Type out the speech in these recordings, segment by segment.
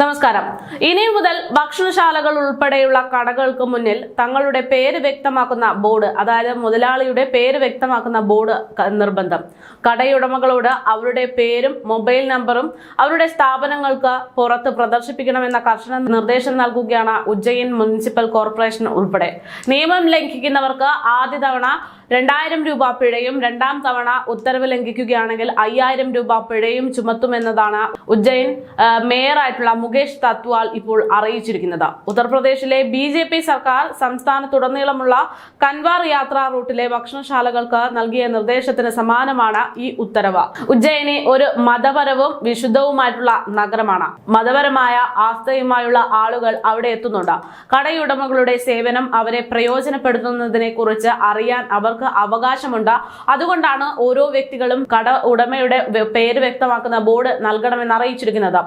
നമസ്കാരം. ഇനി മുതൽ ഭക്ഷണശാലകൾ ഉൾപ്പെടെയുള്ള കടകൾക്ക് മുന്നിൽ തങ്ങളുടെ പേര് വ്യക്തമാക്കുന്ന ബോർഡ് അതായത് മുതലാളിയുടെ പേര് വ്യക്തമാക്കുന്ന ബോർഡ് നിർബന്ധം. കടയുടമകളോട് അവരുടെ പേരും മൊബൈൽ നമ്പറും അവരുടെ സ്ഥാപനങ്ങൾക്ക് പുറത്ത് പ്രദർശിപ്പിക്കണമെന്ന കർശന നിർദ്ദേശം നൽകുകയാണ് ഉജ്ജയിൻ മുനിസിപ്പൽ കോർപ്പറേഷൻ ഉൾപ്പെടെ. നിയമം ലംഘിക്കുന്നവർക്ക് ആദ്യ തവണ രണ്ടായിരം രൂപ പിഴയും രണ്ടാം തവണ ഉത്തരവ് ലംഘിക്കുകയാണെങ്കിൽ അയ്യായിരം രൂപ പിഴയും ചുമത്തുമെന്നതാണ് ഉജ്ജയിൻ മേയറായിട്ടുള്ള മുകേഷ് തത്വാൽ ഇപ്പോൾ അറിയിച്ചിരിക്കുന്നത്. ഉത്തർപ്രദേശിലെ ബി ജെ പി സർക്കാർ സംസ്ഥാനത്തുടനീളമുള്ള കൻവാർ യാത്രാ റൂട്ടിലെ ഭക്ഷണശാലകൾക്ക് നൽകിയ നിർദ്ദേശത്തിന് സമാനമാണ് ഈ ഉത്തരവ്. ഉജ്ജയിനി ഒരു മതപരവും വിശുദ്ധവുമായിട്ടുള്ള നഗരമാണ്. മതപരമായ ആസ്ഥയുമായുള്ള ആളുകൾ അവിടെ എത്തുന്നുണ്ട്. കടയുടമകളുടെ സേവനം അവരെ പ്രയോജനപ്പെടുത്തുന്നതിനെ കുറിച്ച് അറിയാൻ അവർക്ക് അവകാശമുണ്ട്. അതുകൊണ്ടാണ് ഓരോ വ്യക്തികളും കട ഉടമയുടെ പേര് വ്യക്തമാക്കുന്ന ബോർഡ് നൽകണമെന്ന് അറിയിച്ചിരിക്കുന്നത്.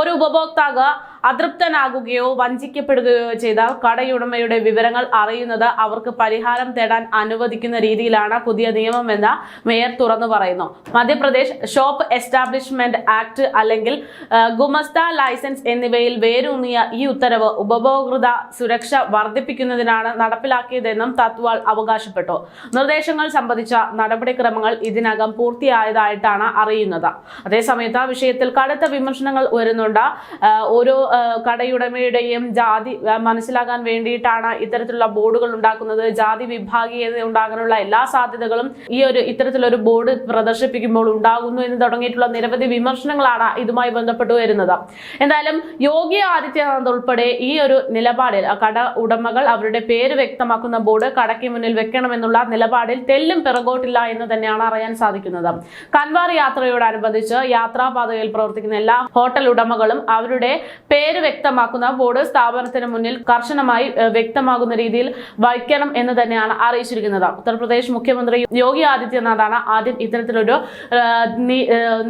ഒരു ഉപഭോക്താവ് 大哥 അതൃപ്തനാകുകയോ വഞ്ചിക്കപ്പെടുകയോ ചെയ്ത കടയുടമയുടെ വിവരങ്ങൾ അറിയുന്നത് അവർക്ക് പരിഹാരം തേടാൻ അനുവദിക്കുന്ന രീതിയിലാണ് പുതിയ നിയമമെന്ന് മേയർ തുറന്നു പറയുന്നു. മധ്യപ്രദേശ് ഷോപ്പ് എസ്റ്റാബ്ലിഷ്മെന്റ് ആക്ട് അല്ലെങ്കിൽ ഗുമസ്ത ലൈസൻസ് എന്നിവയിൽ വേരൂന്നിയ ഈ ഉത്തരവ് ഉപഭോക്തൃ സുരക്ഷ വർദ്ധിപ്പിക്കുന്നതിനാണ് നടപ്പിലാക്കിയതെന്നും തത്വാൾ അവകാശപ്പെട്ടു. നിർദ്ദേശങ്ങൾ സംബന്ധിച്ച നടപടിക്രമങ്ങൾ ഇതിനകം പൂർത്തിയായതായിട്ടാണ് അറിയുന്നത്. അതേസമയത്ത് വിഷയത്തിൽ കടുത്ത വിമർശനങ്ങൾ വരുന്നുണ്ട് ഓരോ കടയുടമയുടെയും ജാതി മനസ്സിലാക്കാൻ വേണ്ടിയിട്ടാണ് ഇത്തരത്തിലുള്ള ബോർഡുകൾ ഉണ്ടാക്കുന്നത്. ജാതി വിഭാഗീയത ഉണ്ടാകാനുള്ള എല്ലാ സാധ്യതകളും ഈ ഒരു ഇത്തരത്തിലൊരു ബോർഡ് പ്രദർശിപ്പിക്കുമ്പോൾ ഉണ്ടാകുന്നു എന്ന് തുടങ്ങിയിട്ടുള്ള നിരവധി വിമർശനങ്ങളാണ് ഇതുമായി ബന്ധപ്പെട്ട് വരുന്നത്. എന്തായാലും യോഗി ആദിത്യനാഥ് ഉൾപ്പെടെ ഈ ഒരു നിലപാടിൽ കട ഉടമകൾ അവരുടെ പേര് വ്യക്തമാക്കുന്ന ബോർഡ് കടയ്ക്ക് മുന്നിൽ വെക്കണമെന്നുള്ള നിലപാടിൽ തെല്ലും പിറകോട്ടില്ല എന്ന് തന്നെയാണ് അറിയാൻ സാധിക്കുന്നത്. കൻവാർ യാത്രയോടനുബന്ധിച്ച് യാത്രാപാതയിൽ പ്രവർത്തിക്കുന്ന എല്ലാ ഹോട്ടൽ ഉടമകളും അവരുടെ പേര് വ്യക്തമാക്കുന്ന ബോർഡ് സ്ഥാപനത്തിന് മുന്നിൽ കർശനമായി വ്യക്തമാകുന്ന രീതിയിൽ വയ്ക്കണം എന്ന് തന്നെയാണ് അറിയിച്ചിരിക്കുന്നത്. ഉത്തർപ്രദേശ് മുഖ്യമന്ത്രി യോഗി ആദിത്യനാഥാണ് ആദ്യം ഇത്തരത്തിലൊരു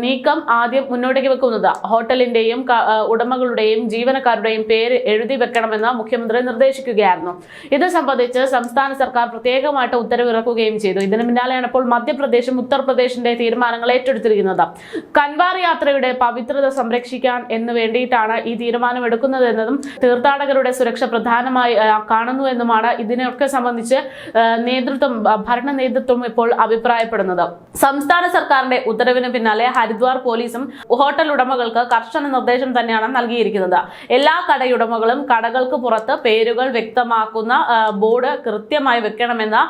നീക്കം ആദ്യം മുന്നോട്ടേക്ക് വെക്കുന്നത്. ഹോട്ടലിന്റെയും ഉടമകളുടെയും ജീവനക്കാരുടെയും പേര് എഴുതി വെക്കണമെന്ന് മുഖ്യമന്ത്രി നിർദ്ദേശിക്കുകയായിരുന്നു. ഇത് സംബന്ധിച്ച് സംസ്ഥാന സർക്കാർ പ്രത്യേകമായിട്ട് ഉത്തരവിറക്കുകയും ചെയ്തു. ഇതിന് പിന്നാലെയാണ് ഇപ്പോൾ മധ്യപ്രദേശും ഉത്തർപ്രദേശിന്റെ തീരുമാനങ്ങൾ ഏറ്റെടുത്തിരിക്കുന്നത്. കൻവാർ യാത്രയുടെ പവിത്രത സംരക്ഷിക്കാൻ എന്ന് വേണ്ടിയിട്ടാണ് ഈ തീരുമാനം എടുക്കുന്നതെന്നതും തീർത്ഥാടകരുടെ സുരക്ഷ പ്രധാനമായി കാണുന്നു എന്നുമാണ് ഇതിനൊക്കെ സംബന്ധിച്ച് നേതൃത്വം ഭരണ നേതൃത്വം ഇപ്പോൾ അഭിപ്രായപ്പെടുന്നത്. സംസ്ഥാന സർക്കാരിന്റെ ഉത്തരവിന് പിന്നാലെ ഹരിദ്വാർ പോലീസും ഹോട്ടൽ ഉടമകൾക്ക് കർശന നിർദ്ദേശം തന്നെയാണ് നൽകിയിരിക്കുന്നത്. എല്ലാ കടയുടമകളും കടകൾക്ക് പുറത്ത് പേരുകൾ വ്യക്തമാക്കുന്ന ബോർഡ് കൃത്യമായി വെക്കണമെന്ന്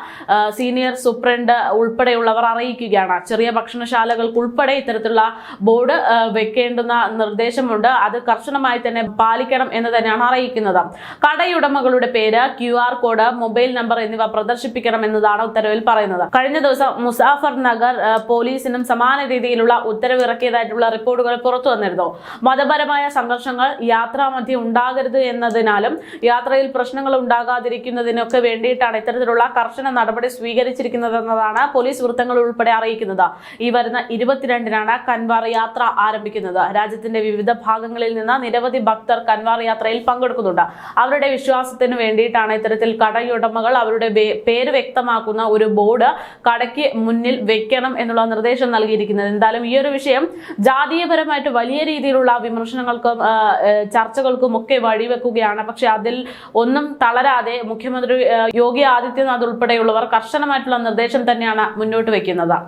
സീനിയർ സൂപ്രണ്ട് ഉൾപ്പെടെയുള്ളവർ അറിയിക്കുകയാണ്. ചെറിയ ഭക്ഷണശാലകൾക്ക് ഉൾപ്പെടെ ഇത്തരത്തിലുള്ള ബോർഡ് വെക്കേണ്ടുന്ന നിർദ്ദേശമുണ്ട്. അത് കർശനമായി തന്നെ പാലിക്കണം എന്ന് തന്നെയാണ് അറിയിക്കുന്നത്. കടയുടമകളുടെ പേര് ക്യു കോഡ് മൊബൈൽ നമ്പർ എന്നിവ പ്രദർശിപ്പിക്കണം എന്നതാണ് ഉത്തരവിൽ പറയുന്നത്. കഴിഞ്ഞ ദിവസം മുസാഫർ നഗർ പോലീസിനും സമാന രീതിയിലുള്ള ഉത്തരവ് ഇറക്കിയതായിട്ടുള്ള റിപ്പോർട്ടുകൾ പുറത്തു വന്നിരുന്നു. മതപരമായ സംഘർഷങ്ങൾ യാത്രാമധ്യം ഉണ്ടാകരുത് എന്നതിനാലും യാത്രയിൽ പ്രശ്നങ്ങൾ ഉണ്ടാകാതിരിക്കുന്നതിനൊക്കെ വേണ്ടിയിട്ടാണ് ഇത്തരത്തിലുള്ള കർശന നടപടി സ്വീകരിച്ചിരിക്കുന്നതെന്നതാണ് പോലീസ് വൃത്തങ്ങൾ ഉൾപ്പെടെ അറിയിക്കുന്നത്. ഈ വരുന്ന ഇരുപത്തിരണ്ടിനാണ് കൻവാർ യാത്ര ആരംഭിക്കുന്നത്. രാജ്യത്തിന്റെ വിവിധ ഭാഗങ്ങളിൽ നിന്ന് നിരവധി ഭക്തർ കൻവാർ യാത്രയിൽ പങ്കെടുക്കുന്നുണ്ട്. അവരുടെ വിശ്വാസത്തിന് വേണ്ടിയിട്ടാണ് ഇത്തരത്തിൽ കടയുടമകൾ അവരുടെ പേര് വ്യക്തമാക്കുന്ന ഒരു ബോർഡ് കടയ്ക്ക് മുന്നിൽ വെക്കണം എന്നുള്ള നിർദ്ദേശം നൽകിയിരിക്കുന്നത്. എന്തായാലും ഈ ഒരു വിഷയം ജാതീയപരമായിട്ട് വലിയ രീതിയിലുള്ള വിമർശനങ്ങൾക്കും ചർച്ചകൾക്കും ഒക്കെ വഴിവെക്കുകയാണ്. പക്ഷെ അതിൽ ഒന്നും തളരാതെ മുഖ്യമന്ത്രി യോഗി ആദിത്യനാഥ് ഉൾപ്പെടെയുള്ളവർ കർശനമായിട്ടുള്ള നിർദ്ദേശം തന്നെയാണ് മുന്നോട്ട് വെക്കുന്നത്.